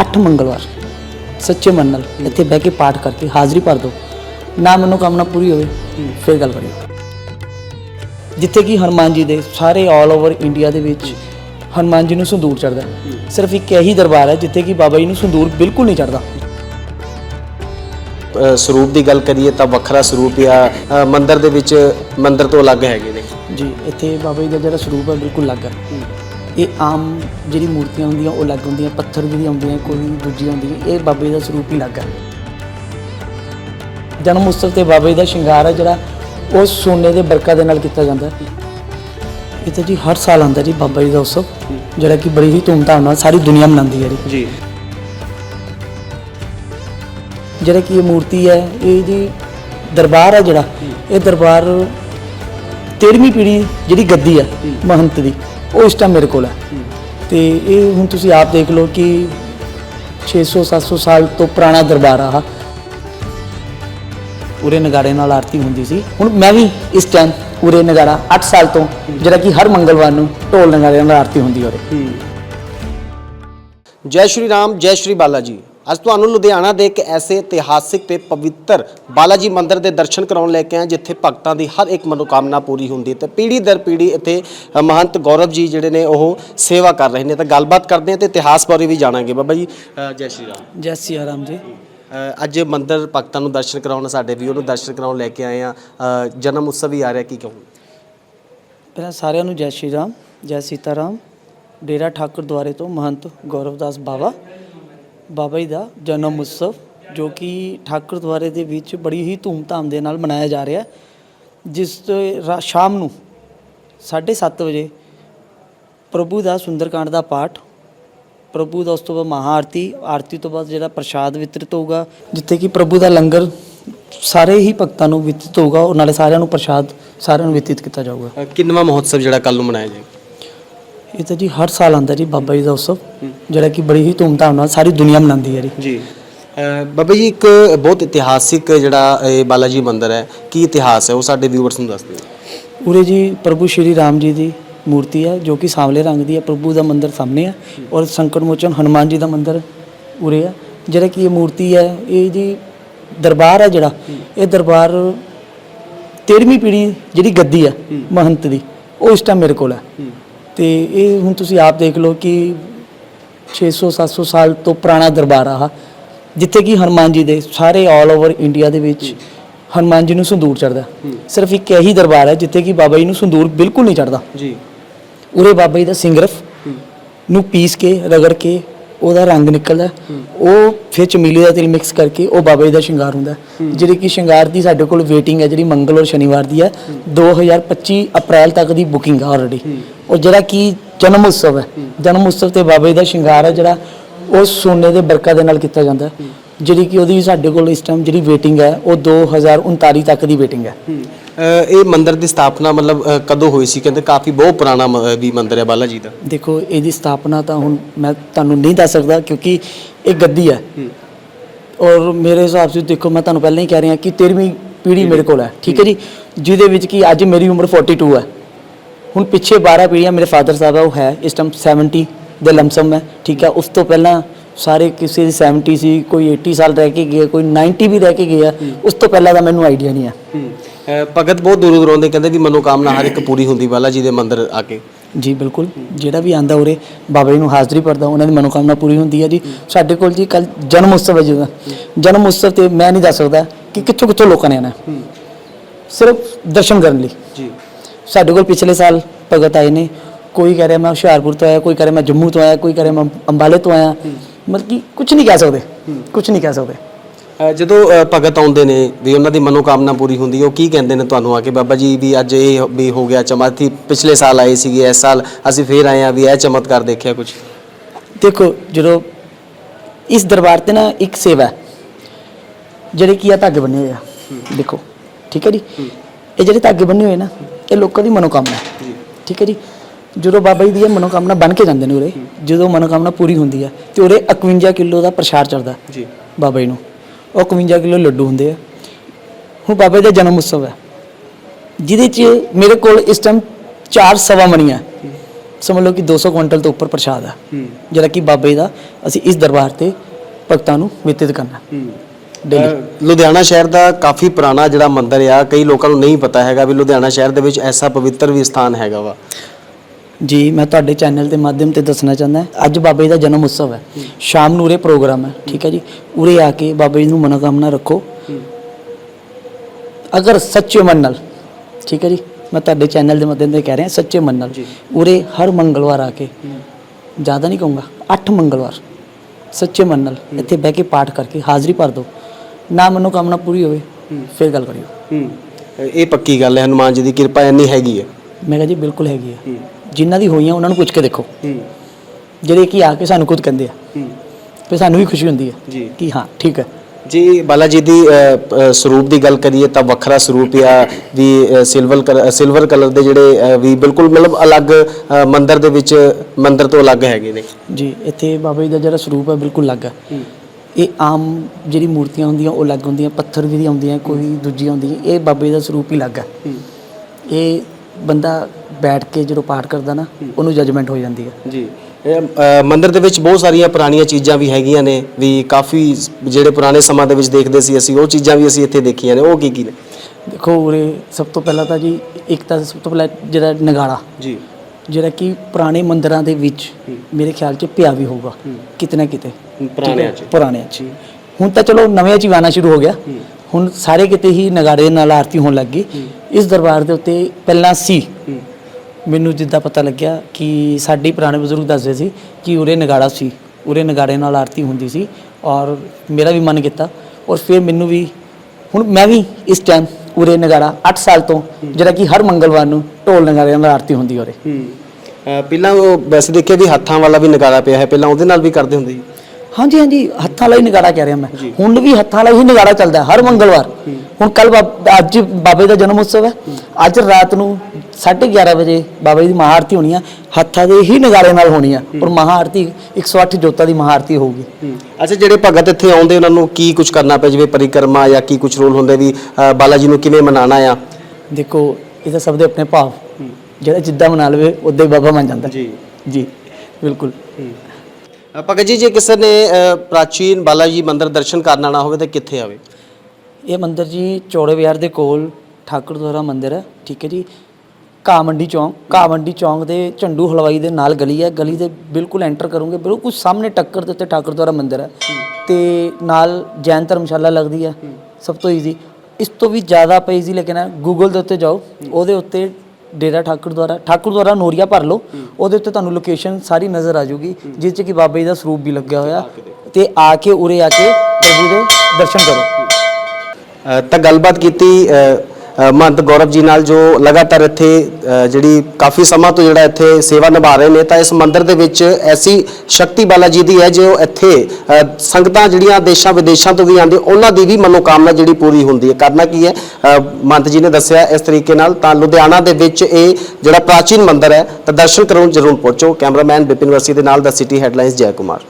8 ਮੰਗਲਵਾਰ। ਸੱਚੇ ਮਨ ਨਾਲ ਇੱਥੇ ਬਹਿ ਕੇ ਪਾਠ ਕਰਕੇ ਹਾਜ਼ਰੀ ਭਰ ਦਿਓ। ਨਾ ਮਨੋ ਕਾਮਨਾ ਪੂਰੀ ਹੋਵੇ ਫਿਰ ਗੱਲ ਕਰਿਓ ਜਿੱਥੇ ਕਿ ਹਨੂਮਾਨ ਜੀ ਦੇ ਸਾਰੇ 올 ਓਵਰ ਇੰਡੀਆ ਦੇ ਵਿੱਚ ਹਨੂਮਾਨ ਜੀ ਨੂੰ ਸੰਦੂਰ ਚੜਦਾ ਸਿਰਫ ਇੱਕ ਇਹੀ ਦਰਬਾਰ ਹੈ ਜਿੱਥੇ ਕਿ ਬਾਬਾ ਜੀ ਨੂੰ ਸੰਦੂਰ ਬਿਲਕੁਲ ਨਹੀਂ ਚੜਦਾ ਸਰੂਪ ਦੀ ਗੱਲ ਕਰੀਏ ਤਾਂ ਵੱਖਰਾ ਸਰੂਪ ਆ ਮੰਦਿਰ ਦੇ ਵਿੱਚ ਮੰਦਿਰ ਤੋਂ ਅਲੱਗ ਹੈਗੇ ਨੇ। ਜੀ ਇੱਥੇ ਬਾਬਾ ਜੀ ਦਾ ਜਿਹੜਾ ਸਰੂਪ ਹੈ ਬਿਲਕੁਲ ਅਲੱਗ ਹੈ। ਇਹ ਆਮ ਜਿਹੜੀ ਮੂਰਤੀਆਂ ਹੁੰਦੀਆਂ ਉਹ ਅਲੱਗ ਹੁੰਦੀਆਂ ਪੱਥਰ ਜਿਹੜੀਆਂ ਹੁੰਦੀਆਂ ਕੋਈ ਦੂਜੀ ਹੁੰਦੀ ਇਹ ਬਾਬਾ ਦਾ ਸਰੂਪ ਹੀ ਅਲੱਗ ਹੈ। ਜਨਮ ਉਤਸਵ ਤੇ ਬਾਬਾ ਦਾ ਸ਼ਿੰਗਾਰ ਹੈ ਜਿਹੜਾ ਉਹ ਸੋਨੇ ਦੇ ਬਰਕਾ ਦੇ ਨਾਲ ਕੀਤਾ ਜਾਂਦਾ ਹੈ। ਇਹ ਤਾਂ ਜੀ ਹਰ ਸਾਲ ਆਉਂਦਾ ਜੀ ਬਾਬਾ ਜੀ ਦਾ ਉਤਸਵ ਜਿਹੜਾ ਕਿ ਬੜੀ ਹੀ ਧੂਮਧਾਮ ਨਾਲ ਸਾਰੀ ਦੁਨੀਆ ਮਨਾਉਂਦੀ ਹੈ ਜੀ। ਜੀ। ਜਿਹੜਾ ਕਿ ਇਹ ਮੂਰਤੀ ਹੈ ਇਹ ਜੀ ਦਰਬਾਰ ਹੈ ਜਿਹੜਾ ਇਹ ਦਰਬਾਰ 13ਵੀਂ ਪੀੜ੍ਹੀ ਜਿਹੜੀ ਗੱਦੀ ਹੈ ਮਹੰਤ ਦੀ। ਉਹ ਇਸ ਟਾਈਮ ਮੇਰੇ ਕੋਲ ਹੈ। ਤੇ ਇਹ ਹੁਣ ਤੁਸੀਂ ਆਪ ਦੇਖ ਲਓ ਕਿ 600 700 ਸਾਲ ਤੋਂ ਪੁਰਾਣਾ ਦਰਬਾਰ ਆ। ਉਰੇ ਨਗਾੜੇ ਨਾਲ ਆਰਤੀ ਹੁੰਦੀ ਸੀ। ਹੁਣ ਮੈਂ ਵੀ ਇਸ ਟਾਈਮ ਉਰੇ ਨਗਾੜਾ 8 ਸਾਲ ਤੋਂ ਜਿਹੜਾ ਕਿ ਹਰ ਮੰਗਲਵਾਰ ਨੂੰ ਢੋਲ ਨਗਾੜੇ ਨਾਲ ਆਰਤੀ ਹੁੰਦੀ ਉਰੇ। ਜੈ ਸ਼੍ਰੀ ਰਾਮ ਜੈ ਸ਼੍ਰੀ ਬਾਲਾ ਜੀ। ਅੱਜ ਤੁਹਾਨੂੰ ਲੁਧਿਆਣਾ ਦੇ ਇੱਕ ਐਸੇ ਇਤਿਹਾਸਿਕ ਤੇ ਪਵਿੱਤਰ ਬਾਲਾ ਜੀ ਮੰਦਿਰ ਦੇ ਦਰਸ਼ਨ ਕਰਾਉਣ ਲੈ ਕੇ ਆਏ ਜਿੱਥੇ ਭਗਤਾਂ ਦੀ ਹਰ ਇੱਕ ਮਨੋਕਾਮਨਾ ਪੂਰੀ ਹੁੰਦੀ ਹੈ ਤੇ ਪੀੜ੍ਹੀ ਦਰ ਪੀੜ੍ਹੀ ਇੱਥੇ ਮਹੰਤ ਗੌਰਵ ਜੀ ਜਿਹੜੇ ਨੇ ਉਹ ਸੇਵਾ ਕਰ ਰਹੇ ਨੇ। ਤਾਂ ਗੱਲਬਾਤ ਕਰਦੇ ਹਾਂ ਤੇ ਇਤਿਹਾਸ ਬਾਰੇ ਵੀ ਜਾਣਾਂਗੇ। ਬਾਬਾ ਜੀ ਅ, ਜੈ ਸ਼੍ਰੀ ਰਾਮ। ਜੈ ਸਿਆ ਰਾਮ ਜੀ। ਅ, ਅੱਜ ਮੰਦਿਰ ਭਗਤਾਂ ਨੂੰ ਦਰਸ਼ਨ ਕਰਾਉਣ ਸਾਡੇ ਵੀ ਉਹਨੂੰ ਦਰਸ਼ਨ ਕਰਾਉਣ ਲੈ ਕੇ ਆਏ ਆ ਜਨਮ ਉਤਸਵ ਵੀ ਆ ਰਿਹਾ ਕੀ ਕਹੂੰ ਪਹਿਲਾਂ ਸਾਰਿਆਂ ਨੂੰ ਜੈ ਸ਼੍ਰੀ ਰਾਮ ਜੈ ਸੀਤਾ ਰਾਮ ਡੇਰਾ ਠਾਕੁਰ ਦੁਆਰੇ ਤੋਂ ਮਹੰਤ ਗੌਰਵਦਾਸ ਬਾਵਾ ਬਾਬਾ ਜੀ ਦਾ ਜਨਮ ਉਤਸਵ, ਜੋ ਕਿ ਠਾਕੁਰ ਦੁਆਰੇ ਦੇ ਵਿੱਚ ਬੜੀ ਹੀ ਧੂਮਧਾਮ ਦੇ ਨਾਲ ਮਨਾਇਆ ਜਾ ਰਿਹਾ ਜਿਸ ਰਾ- ਸ਼ਾਮ ਨੂੰ 7:30 ਵਜੇ ਪ੍ਰਭੂ ਦਾ ਸੁੰਦਰਕਾਂਡ ਦਾ ਪਾਠ, ਪ੍ਰਭੂ ਦਾ ਉਸ ਤੋਂ ਬਾਅਦ ਮਹਾ ਆਰਤੀ ਆਰਤੀ ਤੋਂ ਬਾਅਦ ਜਿਹੜਾ ਪ੍ਰਸ਼ਾਦ ਵਿਤਰਿਤ ਹੋਊਗਾ, ਜਿੱਥੇ ਕਿ ਪ੍ਰਭੂ ਦਾ ਲੰਗਰ ਸਾਰੇ ਹੀ ਭਗਤਾਂ ਨੂੰ ਵਿਤਰਿਤ ਹੋਊਗਾ ਔਰ ਨਾਲੇ ਸਾਰਿਆਂ ਨੂੰ ਪ੍ਰਸ਼ਾਦ ਸਾਰਿਆਂ ਨੂੰ ਵਿਤਰਿਤ ਕੀਤਾ ਜਾਊਗਾ। ਕਿੰਨਵਾਂ ਮਹੋਤਸਵ ਜਿਹੜਾ ਕੱਲ ਨੂੰ ਮਨਾਇਆ ਜਾਏਗਾ? ਇਹ ਤਾਂ ਜੀ ਹਰ ਸਾਲ ਆਉਂਦਾ ਜੀ ਬਾਬਾ ਜੀ ਦਾ ਉਤਸਵ ਜਿਹੜਾ ਕਿ ਬੜੀ ਹੀ ਧੂਮਧਾਮ ਨਾਲ ਸਾਰੀ ਦੁਨੀਆ ਮਨਾਉਂਦੀ ਹੈ ਜੀ। ਜੀ। ਬਾਬਾ ਜੀ ਇੱਕ ਬਹੁਤ ਇਤਿਹਾਸਿਕ ਜਿਹੜਾ ਇਹ ਬਾਲਾ ਜੀ ਮੰਦਿਰ ਹੈ ਕੀ ਇਤਿਹਾਸ ਹੈ? ਉਹ ਸਾਡੇ ਵਿਊਅਰਸ ਨੂੰ ਦੱਸ ਦਿਓ। ਉਰੇ ਜੀ ਪ੍ਰਭੂ ਸ਼੍ਰੀ ਰਾਮ ਜੀ ਦੀ ਮੂਰਤੀ ਹੈ ਜੋ ਕਿ ਸਾਂਵਲੇ ਰੰਗ ਦੀ ਹੈ ਪ੍ਰਭੂ ਦਾ ਮੰਦਿਰ ਸਾਹਮਣੇ ਹੈ ਔਰ ਸੰਕਟ ਮੋਚਨ ਹਨੂਮਾਨ ਜੀ ਦਾ ਮੰਦਿਰ ਉਰੇ ਹੈ। ਜਿਹੜਾ ਕਿ ਇਹ ਮੂਰਤੀ ਹੈ ਇਹ ਜੀ ਦਰਬਾਰ ਹੈ ਜਿਹੜਾ ਇਹ ਦਰਬਾਰ 13ਵੀਂ ਪੀੜ੍ਹੀ ਜਿਹੜੀ ਗੱਦੀ ਹੈ ਮਹੰਤ ਦੀ ਉਹ ਇਸ ਟਾਈਮ ਮੇਰੇ ਕੋਲ ਹੈ। ਤੇ ਇਹ ਹੁਣ ਤੁਸੀਂ ਆਪ ਦੇਖ ਲਓ ਕਿ 600 700 ਸਾਲ ਤੋਂ ਪੁਰਾਣਾ ਦਰਬਾਰ ਆ ਜਿੱਥੇ ਕਿ ਹਨੂਮਾਨ ਜੀ ਦੇ ਸਾਰੇ 올 ਓਵਰ ਇੰਡੀਆ ਦੇ ਵਿੱਚ ਹਨੂਮਾਨ ਜੀ ਨੂੰ ਸੰਦੂਰ ਚੜਦਾ ਸਿਰਫ ਇੱਕ ਇਹੀ ਦਰਬਾਰ ਹੈ ਜਿੱਥੇ ਕਿ ਬਾਬਾ ਜੀ ਨੂੰ ਸੰਦੂਰ ਬਿਲਕੁਲ ਨਹੀਂ ਚੜਦਾ ਜੀ। ਉਰੇ ਬਾਬਾ ਜੀ ਦਾ ਸਿੰਗਰਫ ਨੂੰ ਪੀਸ ਕੇ ਰਗੜ ਕੇ ਉਹਦਾ ਰੰਗ ਨਿਕਲਦਾ। ਉਹ ਫਿਰ ਚਮੀਲੇ ਦਾ ਤੇਲ ਮਿਕਸ ਕਰਕੇ ਉਹ ਬਾਬਾ ਜੀ ਦਾ ਸ਼ਿੰਗਾਰ ਹੁੰਦਾ। ਜਿਹੜੀ ਕਿ ਸ਼ਿੰਗਾਰ ਦੀ ਸਾਡੇ ਕੋਲ ਵੇਟਿੰਗ ਹੈ ਜਿਹੜੀ ਮੰਗਲ ਔਰ ਸ਼ਨੀਵਾਰ ਦੀ ਹੈ। 2025 ਅਪ੍ਰੈਲ ਤੱਕ ਦੀ ਬੁਕਿੰਗ ਹੈ। ਆਲਰੇਡੀ ਉਹ ਜਿਹੜਾ ਕਿ ਜਨਮ ਉਤਸਵ ਹੈ ਜਨਮ ਉਤਸਵ ਤੇ ਬਾਬਾ ਦਾ ਸ਼ਿੰਗਾਰ ਹੈ ਜਿਹੜਾ ਉਹ ਸੋਨੇ ਦੇ ਬਰਕਾ ਦੇ ਨਾਲ ਕੀਤਾ ਜਾਂਦਾ ਹੈ। ਜਿਹੜੀ ਕਿ ਉਹਦੀ ਸਾਡੇ ਕੋਲ ਇਸ ਟਾਈਮ ਜਿਹੜੀ ਵੇਟਿੰਗ ਹੈ ਉਹ 2039 ਤੱਕ ਦੀ ਵੇਟਿੰਗ ਹੈ। ਇਹ ਮੰਦਿਰ ਦੀ ਸਥਾਪਨਾ ਮਤਲਬ ਕਦੋਂ ਹੋਈ ਸੀ? ਕਹਿੰਦੇ ਕਾਫੀ ਬਹੁਤ ਪੁਰਾਣਾ ਵੀ ਮੰਦਿਰ ਹੈ ਬਾਲਾ ਜੀ ਦਾ। ਦੇਖੋ ਇਹਦੀ ਸਥਾਪਨਾ ਤਾਂ ਹੁਣ ਮੈਂ ਤੁਹਾਨੂੰ ਨਹੀਂ ਦੱਸ ਸਕਦਾ ਕਿਉਂਕਿ ਇਹ ਗੱਦੀ ਹੈ। ਔਰ ਮੇਰੇ ਹਿਸਾਬ ਸੇ ਦੇਖੋ ਮੈਂ ਤੁਹਾਨੂੰ ਪਹਿਲਾਂ ਹੀ ਕਹਿ ਰਿਹਾ ਕਿ 13ਵੀਂ ਪੀੜ੍ਹੀ ਮੇਰੇ ਕੋਲ ਹੈ ਠੀਕ ਹੈ ਜੀ? ਜਿਹਦੇ ਵਿੱਚ ਕਿ ਅੱਜ ਮੇਰੀ ਉਮਰ 42 ਹੈ। ਹੁਣ ਪਿੱਛੇ 12 ਪੀੜ੍ਹੀਆਂ ਮੇਰੇ ਫਾਦਰ ਸਾਹਿਬ ਹੈ ਉਹ ਹੈ ਇਸ ਟਾਈਮ 70 ਦੇ ਲਮਸਮ ਹੈ ਠੀਕ ਹੈ ਉਸ ਤੋਂ ਪਹਿਲਾਂ ਸਾਰੇ ਕਿਸੇ ਦੀ 70 ਸੀ ਕੋਈ 80 ਸਾਲ ਰਹਿ ਕੇ ਗਿਆ ਕੋਈ 90 ਵੀ ਰਹਿ ਕੇ ਗਿਆ ਉਸ ਤੋਂ ਪਹਿਲਾਂ ਦਾ ਮੈਨੂੰ ਆਈਡੀਆ ਨਹੀਂ ਅ, ਭਗਤ ਬਹੁਤ ਦੂਰੋਂ ਦੂਰੋਂ ਦੇ ਕਹਿੰਦੇ ਵੀ ਮਨੋਕਾਮਨਾ ਹਰ ਇੱਕ ਪੂਰੀ ਹੁੰਦੀ ਬਾਲਾ ਜੀ ਦੇ ਮੰਦਿਰ ਆ ਕੇ। ਜੀ ਬਿਲਕੁਲ। ਜਿਹੜਾ ਵੀ ਆਂਦਾ ਉਰੇ ਬਾਬਾ ਜੀ ਨੂੰ ਹਾਜ਼ਰੀ ਭਰਦਾ ਉਹਨਾਂ ਦੀ ਮਨੋਕਾਮਨਾ ਪੂਰੀ ਹੁੰਦੀ ਹੈ ਜੀ। ਸਾਡੇ ਕੋਲ ਜੀ ਕੱਲ ਜਨਮ ਉਤਸਵ ਹੈ ਜਿਹਦਾ ਜਨਮ ਉਤਸਵ ਤੇ ਮੈਂ ਨਹੀਂ ਦੱਸ ਸਕਦਾ ਕਿ ਕਿੱਥੋਂ ਕਿੱਥੋਂ ਲੋਕਾਂ ਨੇ ਆਣਾ। ਸਿਰਫ ਦਰਸ਼ਨ ਕਰਨ ਲਈ। ਜੀ। ਸਾਡੇ ਕੋਲ ਪਿਛਲੇ ਸਾਲ ਭਗਤ ਆਏ ਨੇ। ਕੋਈ ਕਹਿ ਰਿਹਾ ਮੈਂ ਹੁਸ਼ਿਆਰਪੁਰ ਤੋਂ ਆਇਆ ਕੋਈ ਕਹਿ ਰਿਹਾ ਮੈਂ ਜੰਮੂ ਤੋਂ ਆਇਆ ਕੋਈ ਕਹਿ ਰਿਹਾ ਮੈਂ ਅੰਬਾਲੇ ਤੋਂ ਆਇਆ। ਮਤਲਬ ਕਿ ਕੁਝ ਨਹੀਂ ਕਹਿ ਸਕਦੇ ਕੁਝ ਨਹੀਂ ਕਹਿ ਸਕਦੇ। ਜਦੋਂ ਭਗਤ ਆਉਂਦੇ ਨੇ ਵੀ ਉਹਨਾਂ ਦੀ ਮਨੋਕਾਮਨਾ ਪੂਰੀ ਹੁੰਦੀ ਹੈ ਉਹ ਕੀ ਕਹਿੰਦੇ ਨੇ ਤੁਹਾਨੂੰ ਆ ਕੇ? ਬਾਬਾ ਜੀ ਵੀ ਅੱਜ ਇਹ ਵੀ ਹੋ ਗਿਆ ਚਮਤਕਾਰ ਪਿਛਲੇ ਸਾਲ ਆਏ ਸੀਗੇ ਇਸ ਸਾਲ ਅਸੀਂ ਫੇਰ ਆਏ ਆ ਵੀ ਇਹ ਚਮਤਕਾਰ ਦੇਖਿਆ ਕੁਝ ਦੇਖੋ ਜਦੋਂ ਇਸ ਦਰਬਾਰ ਤੇ ਨਾ ਇੱਕ ਸੇਵਾ ਜਿਹੜੇ ਕੀ ਆ ਧਾਗੇ ਬੰਨੇ ਹੋਏ ਆ ਦੇਖੋ ਠੀਕ ਹੈ ਜੀ? ਇਹ ਜਿਹੜੇ ਧਾਗੇ ਬੰਨੇ ਹੋਏ ਨਾ ਇਹ ਲੋਕਾਂ ਦੀ ਮਨੋਕਾਮਨਾ ਹੈ। ਠੀਕ ਹੈ ਜੀ? ਜਦੋਂ ਬਾਬਾ ਜੀ ਦੀ ਇਹ ਮਨੋਕਾਮਨਾ ਬਣ ਕੇ ਜਾਂਦੇ ਨੇ ਉਰੇ ਜਦੋਂ ਮਨੋਕਾਮਨਾ ਪੂਰੀ ਹੁੰਦੀ ਹੈ ਤੇ ਉਰੇ 51 ਕਿਲੋ ਦਾ ਪ੍ਰਸ਼ਾਦ ਚੜਦਾ ਜੀ। ਬਾਬਾ ਜੀ ਨੂੰ। ਉਹ 51 ਕਿਲੋ ਲੱਡੂ ਹੁੰਦੇ ਆ। ਹੁਣ ਬਾਬਾ ਜੀ ਦਾ ਜਨਮ ਉਤਸਵ ਹੈ। ਜਿਹਦੇ 'ਚ ਮੇਰੇ ਕੋਲ ਇਸ ਟਾਈਮ ਚਾਰ ਸਵਾ ਮਣੀਆਂ ਸਮਝ ਲਓ ਕਿ 200 ਕੁਇੰਟਲ ਤੋਂ ਉੱਪਰ ਪ੍ਰਸ਼ਾਦ ਹੈ। ਜਿਹੜਾ ਕਿ ਬਾਬੇ ਦਾ ਅਸੀਂ ਇਸ ਦਰਬਾਰ ਤੇ ਭਗਤਾਂ ਨੂੰ ਵਿਤਰਿਤ ਕਰਨਾ ਅ, ਲੁਧਿਆਣਾ ਸ਼ਹਿਰ ਦਾ ਕਾਫੀ ਪੁਰਾਣਾ ਜਿਹੜਾ ਮੰਦਿਰ ਆ ਕਈ ਲੋਕਾਂ ਨੂੰ ਨਹੀਂ ਪਤਾ ਹੈਗਾ ਵੀ ਲੁਧਿਆਣਾ ਸ਼ਹਿਰ ਦੇ ਵਿੱਚ ਐਸਾ ਪਵਿੱਤਰ ਵੀ ਸਥਾਨ ਹੈਗਾ ਵਾ। ਜੀ ਮੈਂ ਤੁਹਾਡੇ ਚੈਨਲ ਦੇ ਮਾਧਿਅਮ ਤੇ ਦੱਸਣਾ ਚਾਹੁੰਦਾ ਅੱਜ ਬਾਬੇ ਦਾ ਜਨਮ ਉਤਸਵ ਹੈ। ਸ਼ਾਮ ਨੂੰ ਉਰੇ ਪ੍ਰੋਗਰਾਮ ਹੈ ਠੀਕ ਹੈ ਜੀ? ਉਰੇ ਆ ਕੇ ਬਾਬੇ ਜੀ ਨੂੰ ਮਨੋਕਾਮਨਾ ਰੱਖੋ। ਅਗਰ ਸੱਚੇ ਮਨ ਨਾਲ ਠੀਕ ਹੈ ਜੀ? ਮੈਂ ਤੁਹਾਡੇ ਚੈਨਲ ਦੇ ਮਾਧਿਅਮ ਤੇ ਕਹਿ ਰਿਹਾ ਸੱਚੇ ਮਨ ਨਾਲ। ਉਰੇ ਹਰ ਮੰਗਲਵਾਰ ਆ ਕੇ ਜ਼ਿਆਦਾ ਨਹੀਂ ਕਹੂੰਗਾ 8 ਮੰਗਲਵਾਰ ਸੱਚੇ ਮਨ ਨਾਲ ਇੱਥੇ ਬਹਿ ਕੇ ਪਾਠ ਕਰਕੇ ਹਾਜ਼ਰੀ ਭਰ ਦਿਓ। ਨਾ ਮਨੋਕਾਮਨਾ ਪੂਰੀ ਹੋਵੇ ਫਿਰ ਗੱਲ ਕਰਿਓ। ਹੂੰ। ਇਹ ਪੱਕੀ ਗੱਲ ਹੈ ਹਨੂਮਾਨ ਜੀ ਦੀ ਕਿਰਪਾ ਇੰਨੀ ਹੈਗੀ ਹੈ। ਮੈਂ ਕਿਹਾ ਜੀ ਬਿਲਕੁਲ ਹੈਗੀ ਹੈ। ਜਿਨ੍ਹਾਂ ਦੀ ਹੋਈਆਂ ਉਹਨਾਂ ਨੂੰ ਪੁੱਛ ਕੇ ਦੇਖੋ। ਹੂੰ। ਜਿਹੜੇ ਕਿ ਆ ਕੇ ਸਾਨੂੰ ਖੁਦ ਕਹਿੰਦੇ ਆ ਹੂੰ। ਫਿਰ ਸਾਨੂੰ ਵੀ ਖੁਸ਼ੀ ਹੁੰਦੀ ਹੈ ਜੀ। ਕਿ ਹਾਂ ਠੀਕ ਹੈ। ਜੀ ਬਾਲਾ ਜੀ ਦੀ ਅ, ਅ, ਸਰੂਪ ਦੀ ਗੱਲ ਕਰੀਏ ਤਾਂ ਵੱਖਰਾ ਸਰੂਪ ਆ ਵੀ ਸਿਲਵਰ ਸਿਲਵਰ ਕਲਰ ਦੇ ਜਿਹੜੇ ਅ, ਵੀ ਬਿਲਕੁਲ ਮਤਲਬ ਅਲੱਗ ਅ, ਮੰਦਿਰ ਦੇ ਵਿੱਚ ਮੰਦਿਰ ਤੋਂ ਅਲੱਗ ਹੈਗੇ ਨੇ। ਜੀ ਇੱਥੇ ਬਾਬਾ ਜੀ ਦਾ ਜਿਹੜਾ ਸਰੂਪ ਹੈ ਬਿਲਕੁਲ ਅਲੱਗ ਹੈ। ਇਹ ਆਮ ਜਿਹੜੀ ਮੂਰਤੀਆਂ ਹੁੰਦੀਆਂ ਉਹ ਅਲੱਗ ਹੁੰਦੀਆਂ ਪੱਥਰ ਦੀ ਆਉਂਦੀਆਂ ਕੋਈ ਦੂਜੀ ਆਉਂਦੀ ਇਹ ਬਾਬੇ ਦਾ ਸਰੂਪ ਹੀ ਅਲੱਗ ਹੈ। ਇਹ ਬੰਦਾ ਬੈਠ ਕੇ ਜਦੋਂ ਪਾਠ ਕਰਦਾ ਨਾ ਉਹਨੂੰ ਜਜਮੈਂਟ ਹੋ ਜਾਂਦੀ ਹੈ ਜੀ। ਮੰਦਿਰ ਦੇ ਵਿੱਚ ਬਹੁਤ ਸਾਰੀਆਂ ਪੁਰਾਣੀਆਂ ਚੀਜ਼ਾਂ ਵੀ ਹੈਗੀਆਂ ਨੇ ਵੀ ਕਾਫੀ ਜਿਹੜੇ ਪੁਰਾਣੇ ਸਮਾਂ ਦੇ ਵਿੱਚ ਦੇਖਦੇ ਸੀ ਅਸੀਂ ਉਹ ਚੀਜ਼ਾਂ ਵੀ ਅਸੀਂ ਇੱਥੇ ਦੇਖੀਆਂ ਨੇ। ਉਹ ਕੀ ਕੀ ਨੇ? ਦੇਖੋ ਉਰੇ ਸਭ ਤੋਂ ਪਹਿਲਾਂ ਤਾਂ ਜੀ ਇੱਕ ਤਾਂ ਸਭ ਤੋਂ ਪਹਿਲਾਂ ਜਿਹੜਾ ਨਗਾੜਾ। ਜੀ। ਜਿਹੜਾ ਕਿ ਪੁਰਾਣੇ ਮੰਦਿਰਾਂ ਦੇ ਵਿੱਚ ਮੇਰੇ ਖਿਆਲ 'ਚ ਪਿਆ ਵੀ ਹੋਊਗਾ ਕਿਤੇ ਨਾ ਕਿਤੇ। ਪੁਰਾਣਿਆਂ 'ਚ। ਪੁਰਾਣਿਆਂ 'ਚ। ਹੁਣ ਤਾਂ ਚਲੋ ਨਵੇਂ 'ਚ ਆਉਣਾ ਸ਼ੁਰੂ ਹੋ ਗਿਆ। ਹੁਣ ਸਾਰੇ ਕਿਤੇ ਹੀ ਨਗਾੜੇ ਦੇ ਨਾਲ ਆਰਤੀ ਹੋਣ ਲੱਗ ਗਈ। ਇਸ ਦਰਬਾਰ ਦੇ ਉੱਤੇ ਪਹਿਲਾਂ ਸੀ। ਮੈਨੂੰ ਜਿੱਦਾਂ ਪਤਾ ਲੱਗਿਆ ਕਿ ਸਾਡੇ ਪੁਰਾਣੇ ਬਜ਼ੁਰਗ ਦੱਸਦੇ ਸੀ ਕਿ ਉਰੇ ਨਗਾੜਾ ਸੀ ਉਰੇ ਨਗਾੜੇ ਨਾਲ ਆਰਤੀ ਹੁੰਦੀ ਸੀ ਔਰ ਮੇਰਾ ਵੀ ਮਨ ਕੀਤਾ ਔਰ ਫਿਰ ਮੈਨੂੰ ਵੀ ਹੁਣ ਮੈਂ ਵੀ ਇਸ ਟਾਈਮ ਉਰੇ ਨਗਾੜਾ 8 ਸਾਲ ਤੋਂ ਜਿਹੜਾ ਕਿ ਹਰ ਮੰਗਲਵਾਰ ਨੂੰ ਢੋਲ ਨਗਾੜਿਆਂ ਨਾਲ ਆਰਤੀ ਹੁੰਦੀ ਉਰੇ। ਅ, ਪਹਿਲਾਂ ਉਹ ਵੈਸੇ ਦੇਖਿਆ ਵੀ ਹੱਥਾਂ ਵਾਲਾ ਵੀ ਨਗਾਰਾ ਪਿਆ ਹੈ ਪਹਿਲਾਂ ਉਹਦੇ ਨਾਲ ਵੀ ਕਰਦੇ ਹੁੰਦੇ ਸੀ। ਹਾਂਜੀ ਹਾਂਜੀ ਹੱਥਾਂ ਵਾਲਾ ਹੀ ਨਗਾੜਾ ਕਹਿ ਰਿਹਾ ਮੈਂ। ਹੁਣ ਵੀ ਹੱਥਾਂ ਵਾਲਾ ਹੀ ਨਗਾੜਾ ਚੱਲਦਾ ਹੈ ਹਰ ਮੰਗਲਵਾਰ। ਹੁਣ ਕੱਲ ਅੱਜ ਬਾਬੇ ਦਾ ਜਨਮ ਉਤਸਵ ਹੈ। ਅੱਜ ਰਾਤ ਨੂੰ 11:30 ਵਜੇ ਬਾਬਾ ਜੀ ਦੀ ਮਹਾਆਰਤੀ ਹੋਣੀ ਆ। ਹੱਥਾਂ ਦੇ ਹੀ ਨਗਾੜੇ ਨਾਲ ਹੋਣੀ ਆ। ਔਰ ਮਹਾਆਰਤੀ 108 ਜੋਤਾਂ ਦੀ ਮਹਾਆਰਤੀ ਹੋਊਗੀ। ਅੱਛਾ ਜਿਹੜੇ ਭਗਤ ਇੱਥੇ ਆਉਂਦੇ ਉਹਨਾਂ ਨੂੰ ਕੀ ਕੁਝ ਕਰਨਾ ਪਿਆ ਜਿਵੇਂ ਪਰਿਕਰਮਾ ਜਾਂ ਕੀ ਕੁਝ ਰੋਲ ਹੁੰਦੇ ਵੀ ਅ, ਬਾਲਾ ਜੀ ਨੂੰ ਕਿਵੇਂ ਮਨਾਣਾ ਆ? ਦੇਖੋ ਇਹ ਤਾਂ ਸਭ ਦੇ ਆਪਣੇ ਭਾਵ। ਜਿਹੜਾ ਜਿੱਦਾਂ ਮਨਾ ਲਵੇ ਉਦਾਂ ਹੀ ਬਾਬਾ ਬਣ ਜਾਂਦਾ। ਜੀ। ਜੀ ਬਿਲਕੁਲ। ਅ, ਭਗਤ ਜੀ ਜੇ ਕਿਸੇ ਨੇ ਅ, ਪ੍ਰਾਚੀਨ ਬਾਲਾ ਜੀ ਮੰਦਿਰ ਦਰਸ਼ਨ ਕਰਨ ਆਉਣਾ ਹੋਵੇ ਤਾਂ ਕਿੱਥੇ ਆਵੇ? ਇਹ ਮੰਦਿਰ ਜੀ ਚੌੜੇ ਬਾਜ਼ਾਰ ਦੇ ਕੋਲ ਠਾਕੁਰ ਦੁਆਰਾ ਮੰਦਿਰ ਹੈ ਠੀਕ ਹੈ ਜੀ। ਘਾਹ ਮੰਡੀ ਚੌਂਕ ਘਾਹ ਮੰਡੀ ਚੌਂਕ ਦੇ ਝੰਡੂ ਹਲਵਾਈ ਦੇ ਨਾਲ ਗਲੀ ਹੈ। ਗਲੀ ਦੇ ਬਿਲਕੁਲ ਐਂਟਰ ਕਰੋਗੇ ਬਿਲਕੁਲ ਸਾਹਮਣੇ ਟੱਕਰ ਦੇ ਉੱਤੇ ਠਾਕੁਰ ਦੁਆਰਾ ਮੰਦਿਰ ਹੈ। ਤੇ ਨਾਲ ਜੈਨ ਧਰਮਸ਼ਾਲਾ ਲੱਗਦੀ ਹੈ ਸਭ ਤੋਂ ਈਜ਼ੀ ਇਸ ਤੋਂ ਵੀ ਜ਼ਿਆਦਾ ਆਪਾਂ ਈਜ਼ੀ ਲੇਕਿਨ ਹੈ ਗੂਗਲ ਦੇ ਉੱਤੇ ਜਾਓ ਉਹਦੇ ਉੱਤੇ ਡੇਰਾ ਠਾਕੁਰ ਦੁਆਰਾ ਠਾਕੁਰ ਦੁਆਰਾ ਨੋਰੀਆ ਭਰ ਲਓ ਉਹਦੇ ਉੱਤੇ ਤੁਹਾਨੂੰ ਲੋਕੇਸ਼ਨ ਸਾਰੀ ਨਜ਼ਰ ਆ ਜਾਊਗੀ ਜਿਸ 'ਚ ਕਿ ਬਾਬਾ ਜੀ ਦਾ ਸਰੂਪ ਵੀ ਲੱਗਿਆ ਹੋਇਆ। ਤੇ ਆ ਕੇ ਉਰੇ ਆ ਕੇ ਪ੍ਰਭੂ ਦੇ ਦਰਸ਼ਨ ਕਰੋ। ਤਾਂ ਗੱਲਬਾਤ ਕੀਤੀ ਮਹੰਤ ਗੌਰਵ ਜੀ ਨਾਲ ਜੋ ਲਗਾਤਾਰ ਇੱਥੇ ਜਿਹੜੀ ਕਾਫੀ ਸਮਾਂ ਤੋਂ ਜਿਹੜਾ ਇੱਥੇ ਸੇਵਾ ਨਿਭਾ ਰਹੇ ਨੇ ਤਾਂ ਇਸ ਮੰਦਿਰ ਦੇ ਵਿੱਚ ਐਸੀ ਸ਼ਕਤੀ ਬਾਲਾ ਜੀ ਦੀ ਹੈ ਜੋ ਇੱਥੇ ਸੰਗਤਾਂ ਜਿਹੜੀਆਂ ਦੇਸ਼ਾਂ ਵਿਦੇਸ਼ਾਂ ਤੋਂ ਵੀ ਆਉਂਦੇ ਉਹਨਾਂ ਦੀ ਵੀ ਮਨੋਕਾਮਨਾ ਜਿਹੜੀ ਪੂਰੀ ਹੁੰਦੀ ਹੈ। ਕਰਨਾ ਕੀ ਹੈ? ਅ, ਮਹੰਤ ਜੀ ਨੇ ਦੱਸਿਆ ਇਸ ਤਰੀਕੇ ਨਾਲ ਤਾਂ ਲੁਧਿਆਣਾ ਦੇ ਵਿੱਚ ਇਹ ਜਿਹੜਾ ਪ੍ਰਾਚੀਨ ਮੰਦਿਰ ਹੈ ਤਾਂ ਦਰਸ਼ਨ ਕਰਉਣ ਜ਼ਰੂਰ ਪਹੁੰਚੋ। ਕੈਮਰਾਮੈਨ ਬਿਪਿਨ ਵਰਸੀ ਦੇ ਨਾਲ ਦਾ ਸਿਟੀ ਹੈਡਲਾਈਨਸ ਜੈ ਕੁਮਾਰ।